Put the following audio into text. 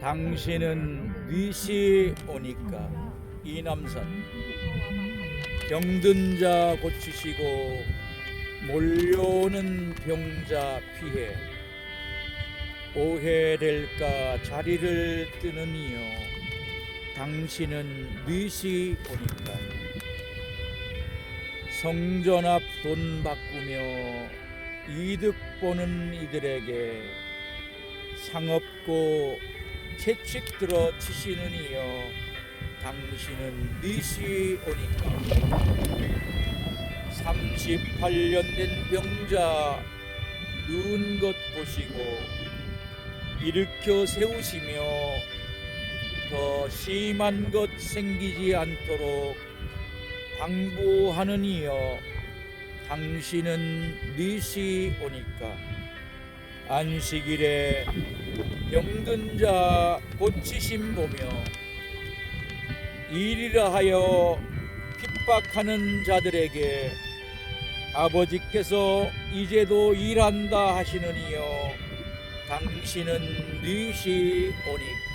당신은 뉘시 오니까 이남산 병든 자 고치시고 몰려오는 병자 피해 오해될까 자리를 이여 당신은 뉘시 오니까 성전 앞 돈 바꾸며 이득 보는 이들에게 상업고 채찍 들어 이여 당신은 뉘시 오니까. 38년 된 병자 누운 것 보시고 일으켜 세우시며 더 심한 것 생기지 않도록 방부하는 이여 당신은 뉘시 오니까 안식일에 병든 자 고치심 보며 일이라 하여 핍박하는 자들에게 아버지께서 이제도 일한다 이여 당신은 뉘시 오니까